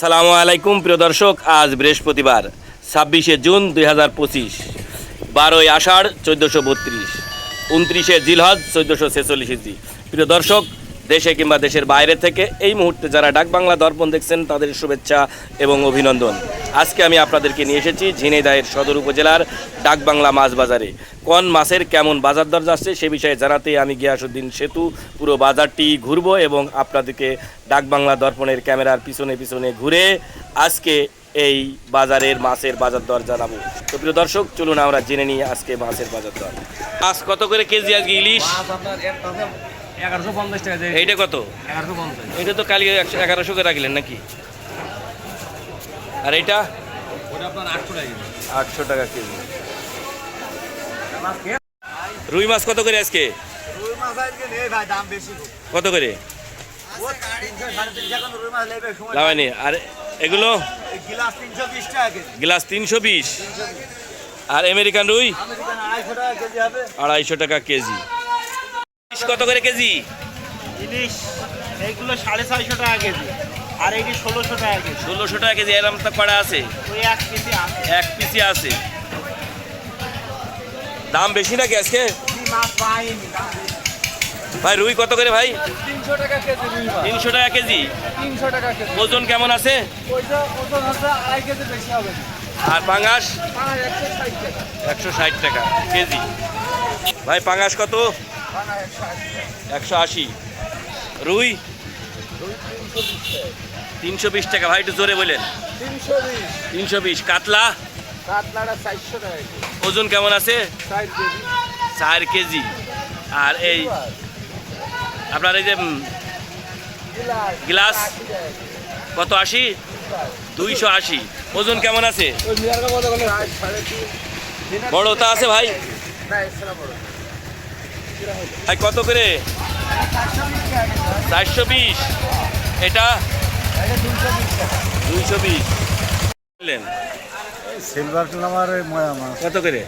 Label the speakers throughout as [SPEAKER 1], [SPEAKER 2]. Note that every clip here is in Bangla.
[SPEAKER 1] সালামু আলাইকুম, প্রিয় দর্শক, আজ বৃহস্পতিবার, ছাব্বিশে জুন দুই হাজার পঁচিশ, বারোই আষাঢ় চোদ্দোশো বত্রিশ, উনত্রিশে জিলহজ চোদ্দোশো ছেচল্লিশ প্রিয় দর্শক দেশে কিংবা দেশের বাইরে থেকে এই মুহূর্তে যারা ডাক বাংলা দর্পণ দেখছেন, তাদের শুভেচ্ছা এবং অভিনন্দন। আজকে আমি আপনাদেরকে নিয়ে এসেছি ঝিনাইদহের সদর উপজেলার ডাক বাংলা মাছ বাজারে। কোন মাছের কেমন বাজার দর যাচ্ছে সে বিষয়ে জানাতে আমি গিয়াসুদ্দিন সেতু পুরো বাজারটি ঘুরবো এবং আপনাদেরকে ডাক বাংলা দর্পণের ক্যামেরার পিছনে পিছনে ঘুরে আজকে এই বাজারের মাছের বাজার দর জানাব। তো প্রিয় দর্শক, চলুন আমরা জেনে নিই আজকে মাছের বাজার দর। মাছ কত করে কেজি আজকে ইলিশ?
[SPEAKER 2] এগারোশো পঞ্চাশ টাকা
[SPEAKER 1] এইটা কত?
[SPEAKER 2] এগারোশো পঞ্চাশ।
[SPEAKER 1] এটা তো কালকে একশো এগারোশো করে রাখলেন নাকি? আর এটা?
[SPEAKER 2] ওটা আপনার আটশো টাকা কেজি।
[SPEAKER 1] আটশো টাকা কেজি। রুই মাছ কত করে আজকে?
[SPEAKER 3] রুই মাছ আজকে নেই ভাই দাম বেশি
[SPEAKER 1] কত করে? লাগাইনি আর এগুলো?
[SPEAKER 3] এই গিলাস তিনশো বিশ
[SPEAKER 1] আর আমেরিকান রুই?
[SPEAKER 3] আমেরিকান আড়াইশো টাকা কেজি হবে
[SPEAKER 1] আড়াইশো টাকা কেজি ইলিশ কত করে কেজি?
[SPEAKER 3] ইলিশ এইগুলো সাড়ে ছয়শো টাকা কেজি আর এইটি ষোলোশো টাকা কেজি।
[SPEAKER 1] ষোলোশো টাকা কেজি এরম তো কড়া আছে।
[SPEAKER 3] ওই এক কেজি আছে।
[SPEAKER 1] এক পিসি আছে। দাম বেশি নাকি আজকে। ভাই রুই কত করে ভাই?
[SPEAKER 3] তিনশো টাকা কেজি
[SPEAKER 1] তিনশো টাকা কেজি?
[SPEAKER 3] তিনশো টাকা কেজি।
[SPEAKER 1] ওজন কেমন আছে?
[SPEAKER 3] ওজন হচ্ছে আড়াই কেজি বেশি হবে।
[SPEAKER 1] আর পাঙাশ
[SPEAKER 3] একশো ষাট টাকা।
[SPEAKER 1] একশো ষাট টাকা কেজি। ভাই পাঙাশ কত?
[SPEAKER 3] একশো আশি।
[SPEAKER 1] রুই? তিনশো বিশ টাকা। ভাই, একটু জোরে বলেন।
[SPEAKER 3] তিনশো বিশ।
[SPEAKER 1] কাতলা? ওজন কেমন আছে? চার কেজি। আর এই আপনার এই যে গ্লাস। কত আশি? দুইশো আশি। ওজন কেমন আছে? বড়টা আছে ভাই? ভাই কত করে? চারশো বিশ। এটা? দুইশো বিশ। বললেন।
[SPEAKER 3] সিলভার আমার ময়া মাছ।
[SPEAKER 1] কত করে?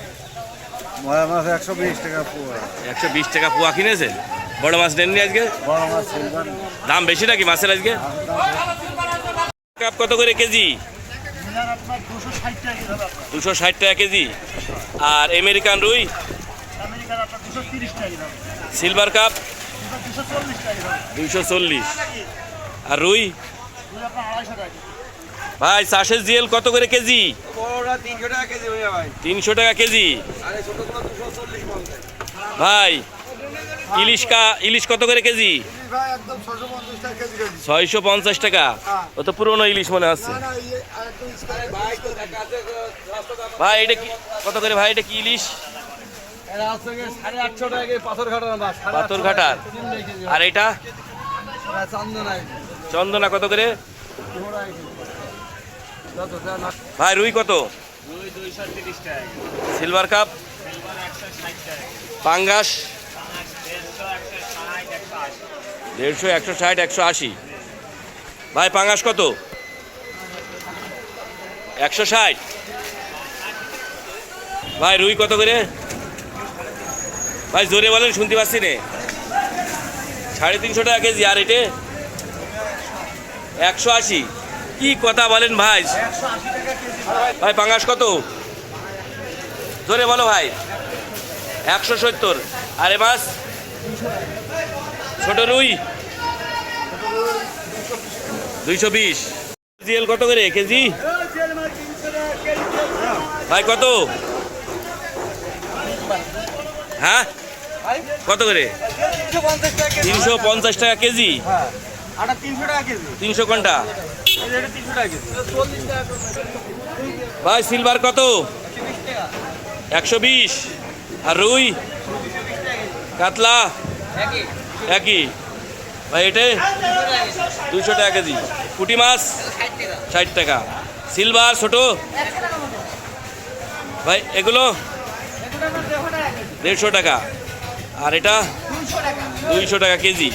[SPEAKER 3] ময়া মাছ একশো বিশ টাকা পোয়া।
[SPEAKER 1] একশো বিশ টাকা পোয়া কিনেছেন? বড় মাছ নেননি আজকে?
[SPEAKER 3] বড় মাছ সিলভার।
[SPEAKER 1] দাম বেশি নাকি মাছের আজকে? কাপ কত করে কেজি?
[SPEAKER 3] দুশো ষাট টাকা
[SPEAKER 1] কেজি। আর আমেরিকান রুই? সিলভার কাপ দুইশো চল্লিশ। আর রুই? ভাই চাষের জিএল কত করে কেজি?
[SPEAKER 2] তিনশো টাকা কেজি। ভাই,
[SPEAKER 1] ইলিশ কা, ইলিশ কত করে কেজি? ছয়শো পঞ্চাশ টাকা। ও তো পুরোনো ইলিশ মনে
[SPEAKER 2] আছে
[SPEAKER 1] ভাই, এটা কত করে ভাই, এটা কি ইলিশ?
[SPEAKER 2] পাথর ঘাটার
[SPEAKER 1] আর এটা চন্দনা কত করে? ভাই রুই কত? Silver carp? পাঙ্গাস
[SPEAKER 3] দেড়শো একশো ষাট একশো আশি।
[SPEAKER 1] দেড়শো একশো ষাট একশো আশি। ভাই পাঙ্গাস কত? একশো ষাট। ভাই রুই কত করে? ভাই, জোরে বলেন, শুনতে পাচ্ছি নে। সাড়ে তিনশো টাকা কেজি, আর এটে? একশো আশি। কি কথা বলেন ভাই? ভাই, পাঙ্গাস কত? জোরে বলো ভাই। একশো সত্তর। আরে মাছ ছোট রুই। দুইশো বিশ। কত করে? কেজি? ভাই, কত? হ্যাঁ? কত করে?
[SPEAKER 3] তিনশো পঞ্চাশ টাকা কেজি।
[SPEAKER 1] তিনশো
[SPEAKER 3] টাকা
[SPEAKER 1] ভাই সিলভার কত? একশো বিশ। আর রুই? কাতলা? একই। ভাই, এটা দুইশো টাকা কেজি। পুঁটি মাছ? ষাট টাকা। সিলভার ছোট? ভাই, এগুলো? দেড়শো টাকা। আর এটা দুইশো টাকা। কেজি।